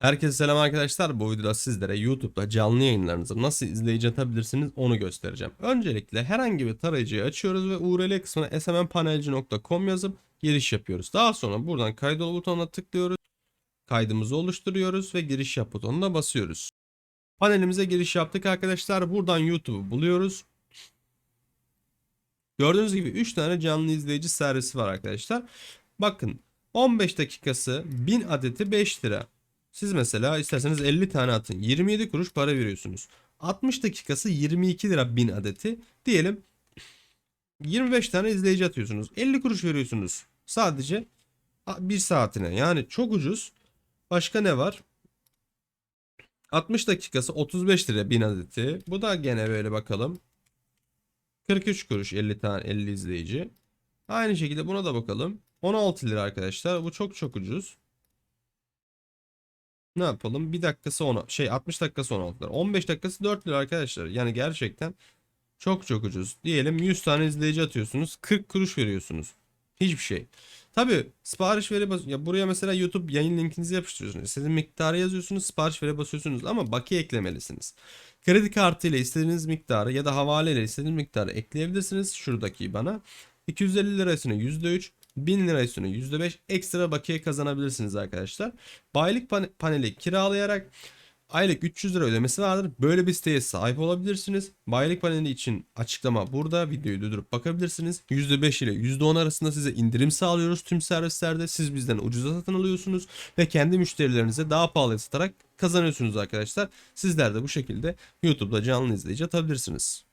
Herkese selam arkadaşlar. Bu videoda sizlere YouTube'da canlı yayınlarınızı nasıl izleyici atabilirsiniz onu göstereceğim. Öncelikle herhangi bir tarayıcıyı açıyoruz ve URL kısmına smnpanelci.com yazıp giriş yapıyoruz. Daha sonra buradan kaydol butonuna tıklıyoruz. Kaydımızı oluşturuyoruz ve giriş yap butonuna basıyoruz. Panelimize giriş yaptık arkadaşlar. Buradan YouTube'u buluyoruz. Gördüğünüz gibi 3 tane canlı izleyici servisi var arkadaşlar. Bakın 15 dakikası 1000 adeti 5 lira. Siz mesela isterseniz 50 tane atın. 27 kuruş para veriyorsunuz. 60 dakikası 22 lira 1000 adeti. Diyelim 25 tane izleyici atıyorsunuz. 50 kuruş veriyorsunuz. Sadece 1 saatine. Yani çok ucuz. Başka ne var? 60 dakikası 35 lira 1000 adeti. Bu da gene böyle bakalım. 43 kuruş 50 tane 50 izleyici. Aynı şekilde buna da bakalım. 16 lira arkadaşlar. Bu çok çok ucuz. Ne yapalım? 1 dakikası 10 şey 60 dakikası 16 lira. 15 dakikası 4 lira arkadaşlar. Yani gerçekten çok çok ucuz. Diyelim 100 tane izleyici atıyorsunuz. 40 kuruş veriyorsunuz. Hiçbir şey. Tabi sipariş veri bas ya buraya mesela YouTube yayın linkinizi yapıştırıyorsunuz. İstediğiniz miktarı yazıyorsunuz, sipariş veri basıyorsunuz ama bakiye eklemelisiniz. Kredi kartı ile istediğiniz miktarı ya da havale ile istediğiniz miktarı ekleyebilirsiniz. Şuradaki bana 250 lirasını %3, 1000 lirasını %5 ekstra bakiye kazanabilirsiniz arkadaşlar. Baylık pane- paneli kiralayarak aylık 300 lira ödemesi vardır. Böyle bir siteye sahip olabilirsiniz. Baylık paneli için açıklama burada. Videoyu durdurup bakabilirsiniz. %5 ile %10 arasında size indirim sağlıyoruz tüm servislerde. Siz bizden ucuza satın alıyorsunuz ve kendi müşterilerinize daha pahalı satarak kazanıyorsunuz arkadaşlar. Sizler de bu şekilde YouTube'da canlı izleyici atabilirsiniz.